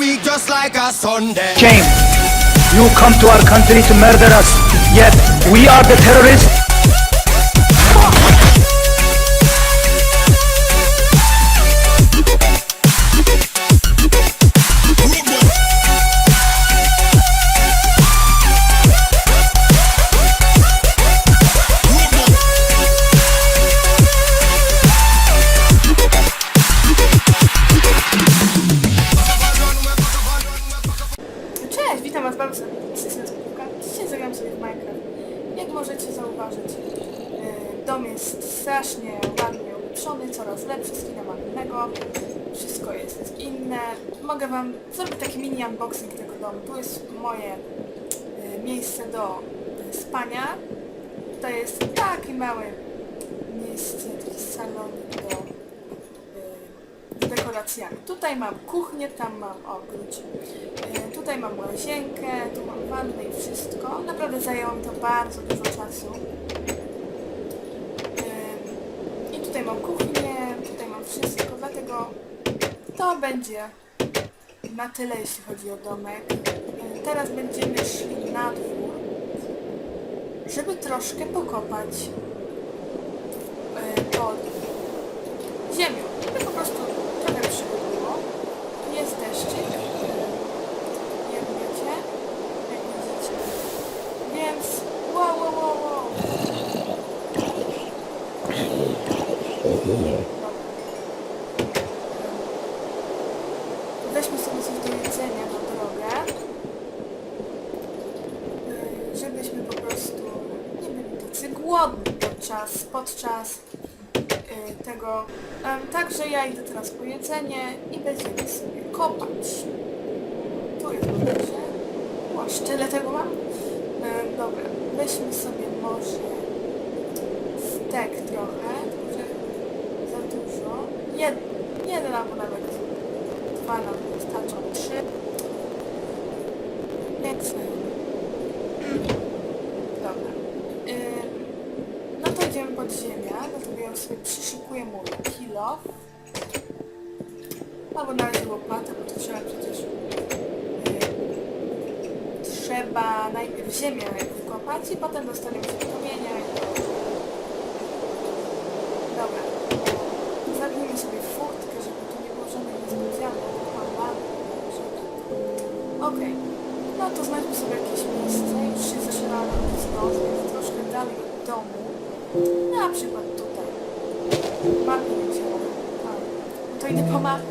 week just like a Sunday. came. You come to our country to murder us. Yet we are the terrorists. Dom jest strasznie ładnie ulepszony, coraz lepszy, skina mam innego, wszystko jest inne. Mogę wam zrobić taki mini unboxing tego domu. Tu jest moje e, miejsce do e, spania. Tutaj jest taki mały miejsce, taki salonik do z dekoracjami. Tutaj mam kuchnię, tam mam ogród. E, Tutaj mam łazienkę, tu mam wannę i wszystko. Naprawdę zajęło mi to bardzo dużo czasu. E, I tutaj mam kuchnię, tutaj mam wszystko, dlatego to będzie na tyle, jeśli chodzi o domek. E, Teraz będziemy szli na dwór, żeby troszkę pokopać e, pod ziemią, żeby po prostu trochę przybyło. Jest deszczyk, jak wiecie, jak widzicie. Więc wow, wow, wow, wow. Weźmy sobie coś do jedzenia na drogę, y, żebyśmy po prostu nie byli tacy głodni podczas, y, tego. Także ja idę teraz po jedzenie i będziemy sobie kopać. Tu jest dobrze. O, tyle tego mam. Dobra, weźmy sobie może stek trochę, że za dużo. Jed, jeden albo nawet dwa nam wystarczą, trzy. Więc... Dobra. Ym, no to idziemy pod ziemię, dlatego ja sobie przyszykuję mój kilo. Albo na razie łopatę, bo to trzeba przecież... Yy, trzeba najpierw ziemię wykopać i potem dostaniemy się kamienia i. Dobra. Zabijmy sobie furtkę, żeby tu nie było żadnych żeby... Okej. No to znajdźmy sobie jakieś miejsce. Już się zaczyna robić noc, więc troszkę dalej od domu. Na przykład. Mapy nie wzięłam. A, no to idę po.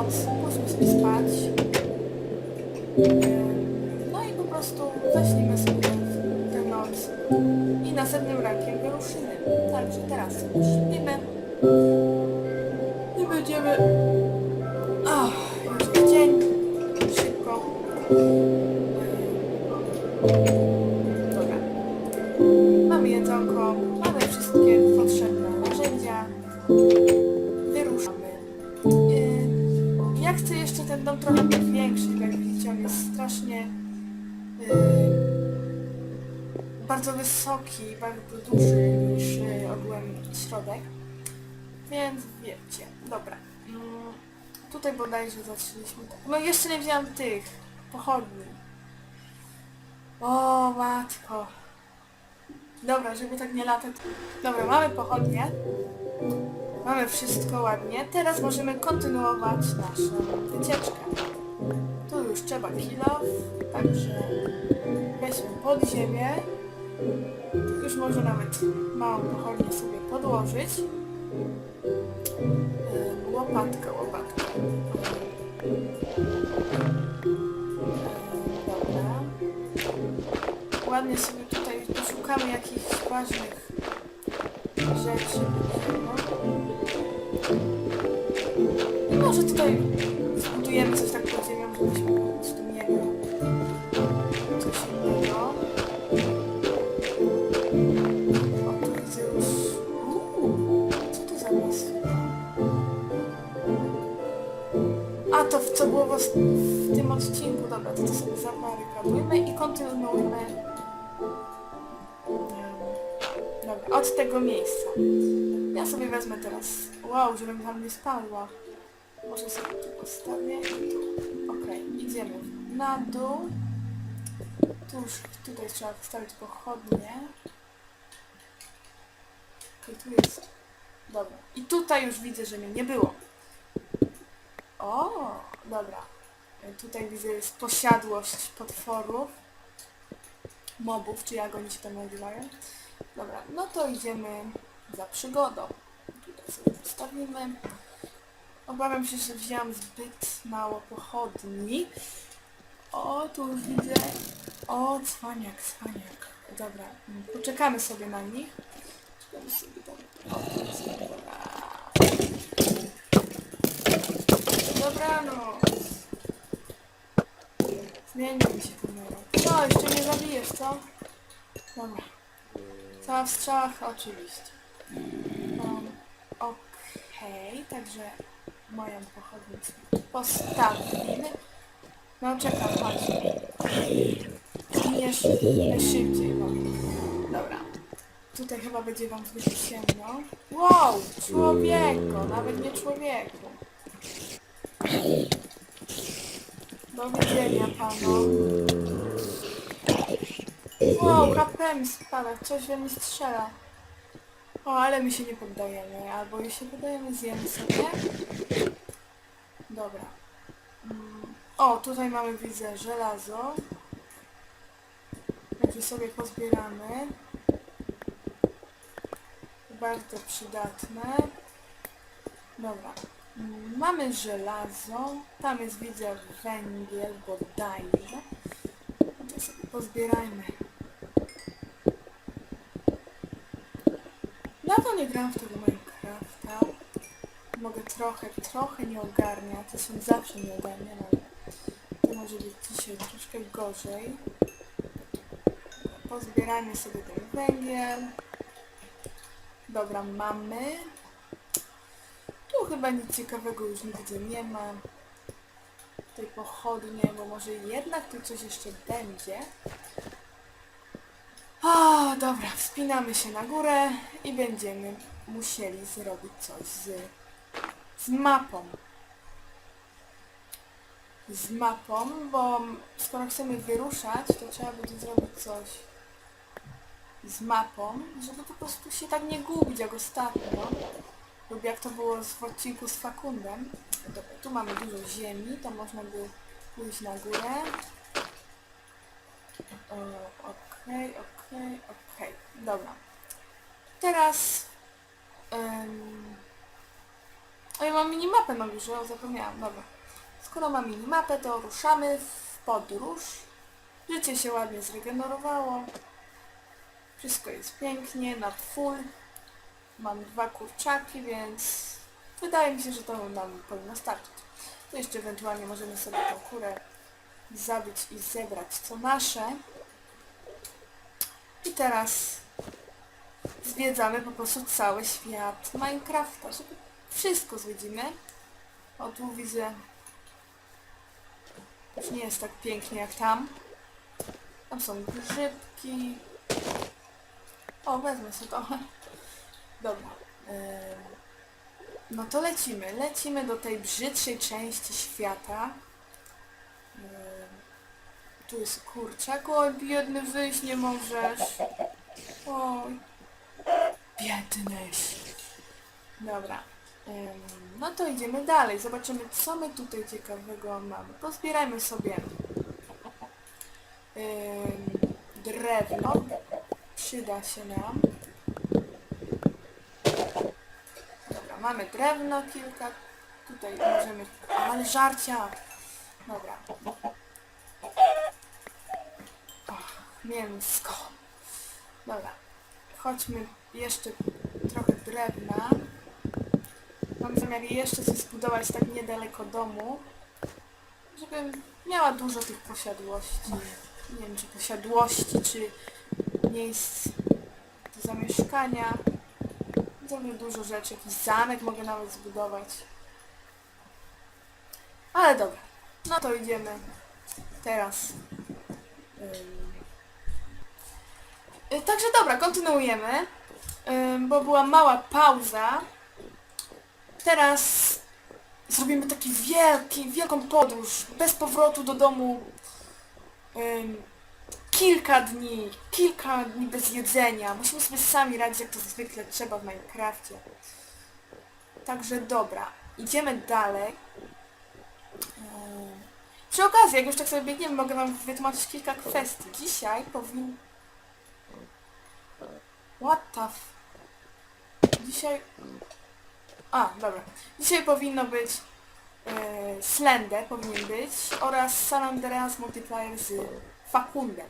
Noc, musimy sobie spać. Ym, No i po prostu zaśnimy sobie tę noc. I następnym rankiem wyruszymy. Także teraz śpimy. I będziemy... bardzo wysoki, bardzo duży niż yy, ogółem środek. Więc wiecie, dobra. Mm, tutaj bodajże zaczęliśmy. No jeszcze nie wziąłem tych pochodni. O matko. Dobra, żeby tak nie latać. Dobra, mamy pochodnie. Mamy wszystko ładnie. Teraz możemy kontynuować naszą wycieczkę. Tu już trzeba kilo, także weźmy pod ziemię Już może nawet małą pochodnię sobie podłożyć. Łopatka. Ym, Dobra. Ładnie sobie tutaj poszukamy jakichś ważnych rzeczy. I. Em, Dobra, od tego miejsca. Ja sobie wezmę teraz... Wow, żebym tam nie spadła. Może sobie tu postawię i tu. Okej, idziemy na dół. Tu już, tutaj trzeba wstawić pochodnie. Okej, tu jest. Dobra. I tutaj już widzę, że mnie nie było. O, dobra. E, Tutaj widzę jest posiadłość potworów. Mobów, czy jak oni się tam nazywają. Dobra, no to idziemy za przygodą. Tutaj sobie postawimy. Obawiam się, że wzięłam zbyt mało pochodni. O, tu już widzę. O, cwaniak, cwaniak. Dobra, poczekamy sobie na nich. Czekamy sobie tam. Dobra. Dobranoc. Zmienił mi się Co, jeszcze nie zabijesz, co? Dobra. Cała w strzałach, oczywiście. Um, Okej, także moją pochodnię sobie postawimy. No czekam, chodź. Zginiesz najszybciej, no. Dobra. Tutaj chyba będzie wam zbyt ciemno. Wow, człowieku, nawet nie człowieku. Do widzenia panu. Wow, HP mi spada, coś we mnie strzela. O, ale my się nie poddajemy, albo jeśli poddajemy, zjemy sobie. Dobra. Mm, O, tutaj mamy, widzę, żelazo. Także sobie pozbieramy. Bardzo przydatne. Dobra. Mm, Mamy żelazo. Tam jest, widzę, węgiel bodajże. Pozbierajmy. Nie gram w tego Minecrafta. Mogę trochę, trochę nie ogarniać. To są zawsze nie ogarniam, ale to może być dzisiaj troszkę gorzej. Pozbierajmy sobie ten węgiel. Dobra, mamy. Tu chyba nic ciekawego już nigdzie nie ma. Tej pochodnie, bo może jednak tu coś jeszcze będzie. O, dobra, wspinamy się na górę i będziemy musieli zrobić coś z, z mapą. Z mapą, bo skoro chcemy wyruszać, to trzeba będzie zrobić coś z mapą, żeby po prostu się tak nie gubić jak ostatnio. Lub jak to było w odcinku z Fakundem. Dobra, tu mamy dużo ziemi, to można by pójść na górę. Okej, okej, okej. Dobra. Teraz... O, ja mam minimapę na górze, o, zapomniałam, dobra. Skoro mam minimapę, to ruszamy w podróż. Życie się ładnie zregenerowało. Wszystko jest pięknie, na full. Mam dwa kurczaki, więc wydaje mi się, że to nam powinno starczyć. To jeszcze ewentualnie możemy sobie tą kurę zabić i zebrać co nasze. I teraz zwiedzamy po prostu cały świat Minecrafta, żeby wszystko zwiedzimy. O, tu widzę, już nie jest tak pięknie jak tam. Tam są grzybki. O, wezmę sobie to. Dobra. No to lecimy. Lecimy do tej brzydszej części świata. Tu jest kurczak. Oj, biedny, wyjść nie możesz. Oj. Biednyś. Dobra. No to idziemy dalej. Zobaczymy, co my tutaj ciekawego mamy. Pozbierajmy sobie drewno. przyda się nam. Dobra, mamy drewno kilka. Tutaj możemy... Ale żarcia! Dobra. Och, mięsko. Dobra. Chodźmy jeszcze trochę drewna. Mam zamiar jeszcze coś zbudować tak niedaleko domu. Żebym miała dużo tych posiadłości. Nie wiem, czy posiadłości, czy miejsc do zamieszkania. Zrobię dużo rzeczy. Jakiś zamek mogę nawet zbudować. Ale dobra. No to idziemy teraz. Y, Także dobra, kontynuujemy. Bo była mała pauza. Teraz zrobimy taki wielki, wielką podróż. Bez powrotu do domu. Kilka dni, kilka dni bez jedzenia. Musimy sobie sami radzić, jak to zwykle trzeba w Minecrafcie. Także dobra, idziemy dalej. Przy okazji, jak już tak sobie biegniemy, mogę wam wytłumaczyć kilka kwestii. Dzisiaj powin... What the f... Dzisiaj... A, dobra. Dzisiaj powinno być e, Slender, powinien być, oraz San Andreas Multiplayer z Fakundem.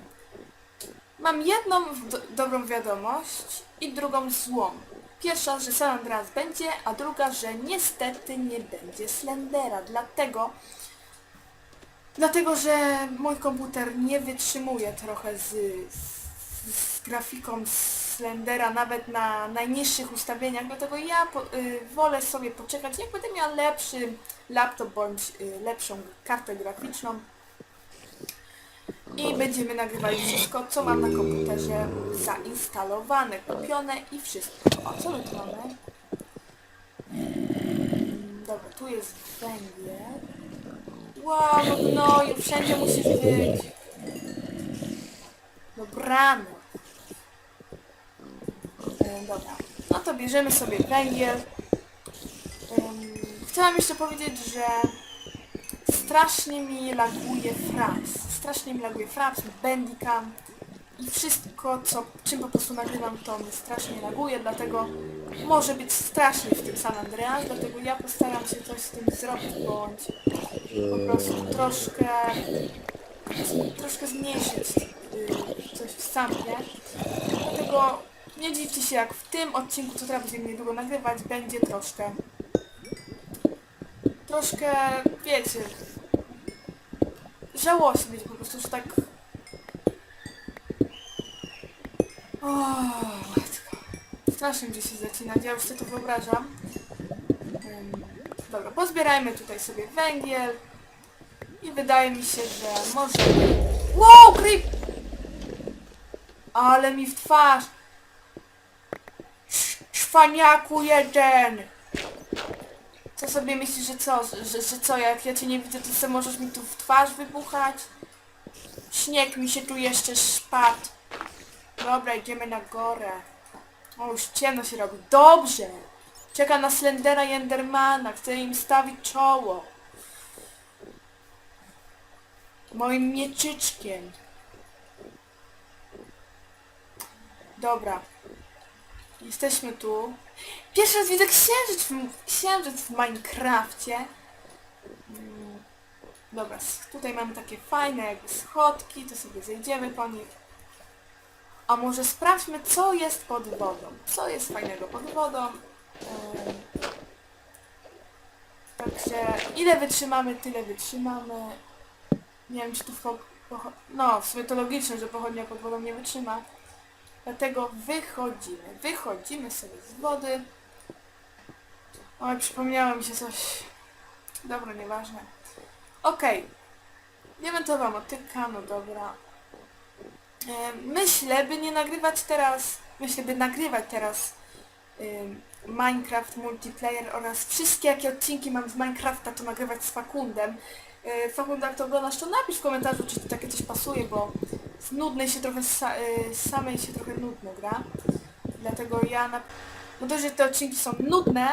Mam jedną do dobrą wiadomość i drugą złą. Pierwsza, że San Andreas będzie, a druga, że niestety nie będzie Slendera, dlatego Dlatego, że mój komputer nie wytrzymuje trochę z, z, z grafiką Slendera, nawet na najniższych ustawieniach, dlatego ja po, y, wolę sobie poczekać, jak będę miała lepszy laptop bądź y, lepszą kartę graficzną i będziemy nagrywać wszystko, co mam na komputerze zainstalowane, kupione i wszystko. O, co my tu mamy? Mm, Dobra, tu jest węgiel. Wow, no gnoju, wszędzie musisz być. Dobrano. Dobra, no to bierzemy sobie węgiel. Em, chciałam jeszcze powiedzieć, że strasznie mi laguje Fraps. Strasznie mi laguje Fraps, Bandicam i wszystko, co, czym po prostu nagrywam, to mi strasznie laguje, dlatego może być strasznie w tym San Andreas, dlatego ja postaram się coś z tym zrobić, bądź po prostu troszkę troszkę zmniejszyć y, coś w sampie. Dlatego nie dziwcie się jak w tym odcinku, co teraz będziemy niedługo nagrywać, będzie troszkę troszkę, wiecie żałośnie będzie po prostu, że tak o, matko. Strasznie mi się zacinać, ja już sobie to wyobrażam. Dobra, pozbierajmy tutaj sobie węgiel. I wydaje mi się, że może... Wow, creep! Ale mi w twarz! Szwaniaku jeden! Co sobie myślisz, że co? Że, że co, jak ja cię nie widzę, to sobie możesz mi tu w twarz wybuchać? Śnieg mi się tu jeszcze spadł. Dobra, idziemy na górę. O, już ciemno się robi. Dobrze! Czeka na Slendera i Endermana. Im stawić czoło. Moim mieczyczkiem. Dobra. Jesteśmy tu. Pierwszy raz widzę księżyc w, księżyc w Minecrafcie. Mm, Dobra, tutaj mamy takie fajne jakby schodki, to sobie zejdziemy po nich. A może sprawdźmy, co jest pod wodą. Co jest fajnego pod wodą. Także ile wytrzymamy, tyle wytrzymamy. Nie wiem, czy tu w No, w sumie to logiczne, że pochodnia pod wodą nie wytrzyma. Dlatego wychodzimy. Wychodzimy sobie z wody. Oj, przypomniało mi się coś. Dobra, nieważne. Okej. Diamentowa motyka, no dobra. E, myślę, by nie nagrywać teraz... Myślę, by nagrywać teraz ym, Minecraft Multiplayer oraz wszystkie jakie odcinki mam z Minecrafta to nagrywać z Fakundem. Yy, Fakund, jak to oglądasz, to napisz w komentarzu, czy ci takie coś pasuje, bo z nudnej się trochę, sa, yy, samej się trochę nudno gra. Dlatego ja na... No dość, że te odcinki są nudne,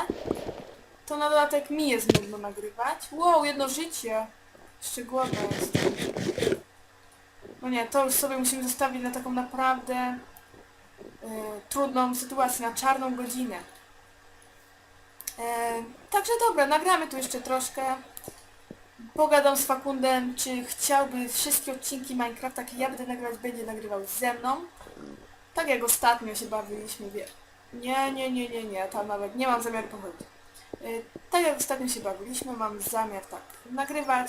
to na dodatek mi jest nudno nagrywać. Wow, jedno życie! Jeszcze głodna jest. No nie, to już sobie musimy zostawić na taką naprawdę trudną sytuację, na czarną godzinę. E, także dobra, nagramy tu jeszcze troszkę. Pogadam z Fakundem, czy chciałby wszystkie odcinki Minecrafta, jakie ja będę nagrywać, będzie nagrywał ze mną. Tak jak ostatnio się bawiliśmy, wie. Nie, nie, nie, nie, nie, tam nawet nie mam zamiaru pochodzić. Y, Tak jak ostatnio się bawiliśmy, mam zamiar tak nagrywać.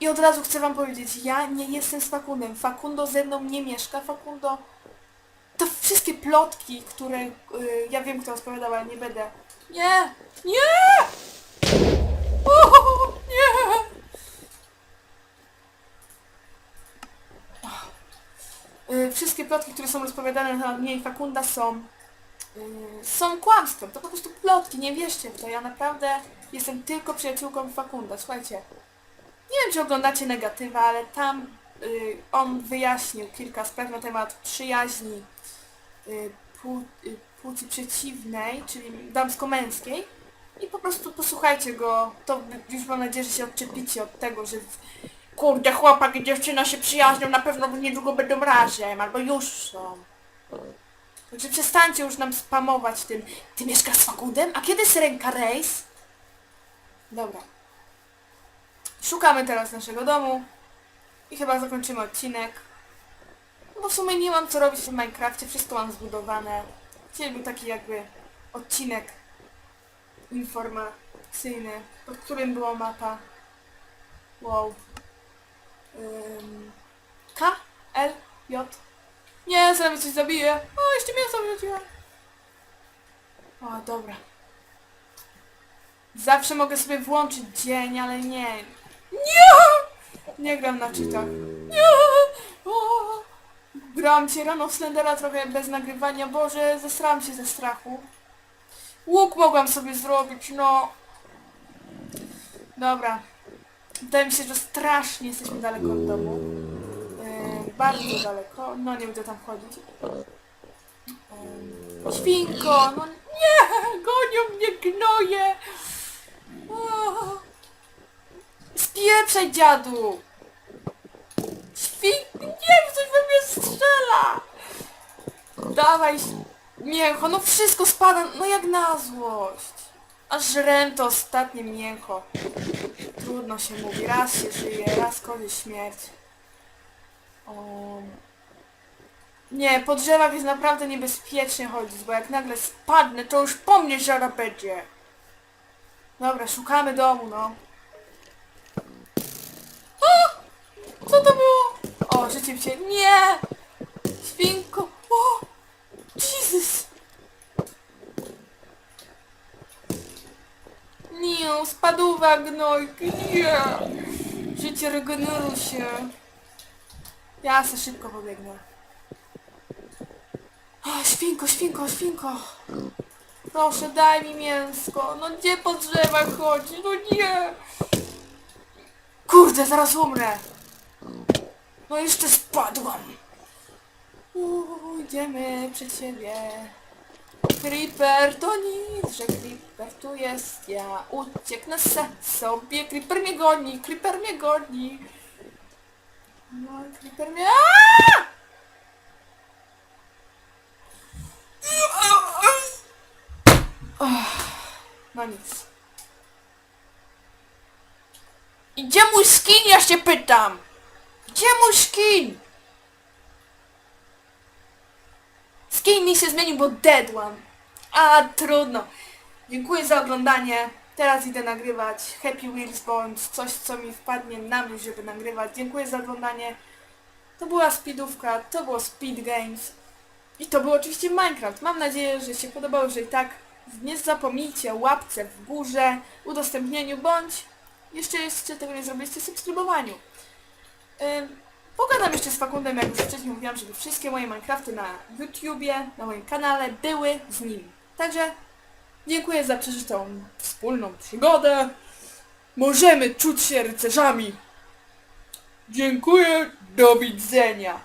I od razu chcę wam powiedzieć, ja nie jestem z Fakundem. Fakundo ze mną nie mieszka. Fakundo to wszystkie plotki, które y, ja wiem kto odpowiadał, ale nie będę. Nie! Nie! O, nie! Y, Wszystkie plotki, które są rozpowiadane na mnie i Fakunda są y, są kłamstwem. To po prostu plotki, nie wierzcie w to. Ja naprawdę jestem tylko przyjaciółką Fakunda. Słuchajcie, nie wiem czy oglądacie negatywa, ale tam y, on wyjaśnił kilka spraw na temat przyjaźni y, pł- y, płci przeciwnej, czyli damsko-męskiej. I po prostu posłuchajcie go, to już mam nadzieję, że się odczepicie od tego, że kurde chłopak i dziewczyna się przyjaźnią, na pewno niedługo będą razem, albo już są. Także przestańcie już nam spamować tym. Ty mieszkasz z Fakundem? A kiedy Syrenka Race? Dobra. Szukamy teraz naszego domu. I chyba zakończymy odcinek. Bo w sumie nie mam co robić w Minecrafcie, wszystko mam zbudowane. Dzisiaj był taki jakby odcinek informacyjny, pod którym była mapa. Wow. K, L, J. Nie, zaraz coś zabije. O, jeszcze mięso wrzuciłem. O, dobra. Zawsze mogę sobie włączyć dzień, ale nie. Nie! Nie gram na cheatach. Nie! O! Grałam cię rano w Slendera trochę bez nagrywania. Boże, zesrałam się ze strachu. Łuk mogłam sobie zrobić, no. Dobra. Wydaje mi się, że strasznie jesteśmy daleko od domu. Yy, bardzo daleko. No nie będę tam chodzić. Yy, świnko! No nie! Gonią mnie gnoje! O, Spieprzaj dziadu! Świnko! Nie, coś we mnie strzela! Dawaj, mięcho, no wszystko spada, no jak na złość. Aż żrem to ostatnie mięcho. Trudno się mówi, raz się żyje, raz konie śmierć. O... Nie, po drzewach jest naprawdę niebezpiecznie chodzić, bo jak nagle spadnę, to już po mnie żara będzie. Dobra, szukamy domu, no. Co to było? O, życie. Nie! Świnko! O! Jezus! Nie, spadła gnojki, nie! Życie regeneruje się. Ja se szybko pobiegnę. O, świnko, świnko, świnko! Proszę, daj mi mięsko. No gdzie po drzewach chodzi? No nie! Kurde, zaraz umrę! No jeszcze spadłam! Uuu, idziemy przed siebie. Creeper to nic, że Creeper tu jest. Ja ucieknę se sobie. Creeper mnie goni, Creeper mnie goni. No, Creeper mnie... Aaaa! No nic. Gdzie mój skin, ja się pytam? Gdzie mój skin? Skin mi się zmienił, bo deadłam. A, trudno. Dziękuję za oglądanie. Teraz idę nagrywać Happy Wheels bądź coś, co mi wpadnie na myśl, żeby nagrywać. Dziękuję za oglądanie. To była speedówka, to było Speed Games. I to był oczywiście Minecraft. Mam nadzieję, że się podobało, że i tak nie zapomnijcie łapce w górze, udostępnieniu bądź jeszcze jeszcze tego nie zrobiliście, subskrybowaniu. Pogadam jeszcze z Fakundem, jak już wcześniej mówiłam, żeby wszystkie moje Minecrafty na YouTubie, na moim kanale były z nim. Także dziękuję za przeżytą wspólną przygodę. Możemy czuć się rycerzami. Dziękuję, do widzenia.